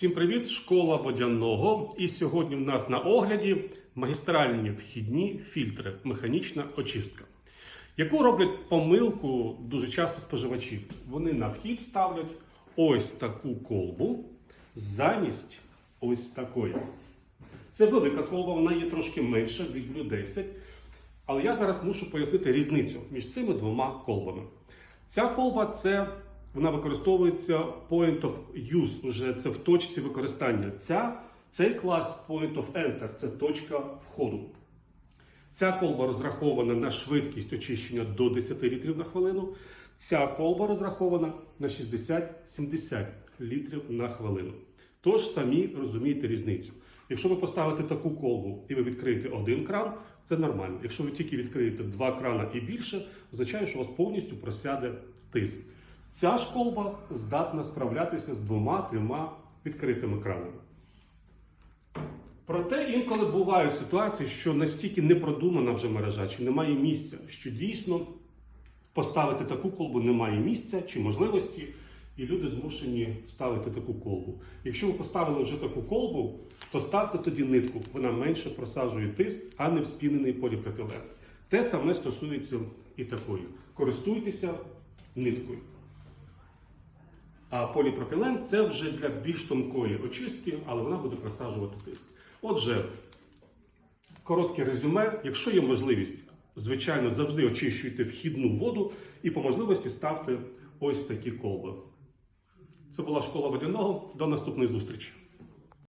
Всім привіт! Школа водяного. І сьогодні в нас на огляді магістральні вхідні фільтри, механічна очистка, яку роблять помилку дуже часто споживачі. Вони на вхід ставлять ось таку колбу замість ось такої. Це велика колба, вона є трошки менша, відлю 10. Але я зараз мушу пояснити різницю між цими двома колбами. Ця колба це вона використовується point of use, уже це в точці використання. Ця, цей клас point of enter це точка входу. Ця колба розрахована на швидкість очищення до 10 літрів на хвилину. Ця колба розрахована на 60-70 літрів на хвилину. Тож самі розумієте різницю. Якщо ви поставите таку колбу і ви відкриєте один кран, це нормально. Якщо ви тільки відкриєте два крана і більше, означає, що у вас повністю просяде тиск. Ця ж колба здатна справлятися з двома-трьома відкритими кранами. Проте інколи бувають ситуації, що настільки не продумана вже мережа, чи немає місця, що дійсно поставити таку колбу немає місця чи можливості, і люди змушені ставити таку колбу. Якщо ви поставили вже таку колбу, то ставте тоді нитку, вона менше просаджує тиск, а не вспінений поліпропілен. Те саме стосується і такої. Користуйтеся ниткою. А поліпропілен це вже для більш тонкої очистки, але вона буде просаджувати тиск. Отже, коротке резюме. Якщо є можливість, звичайно, завжди очищуйте вхідну воду і по можливості ставте ось такі колби. Це була школа водяного. До наступної зустрічі.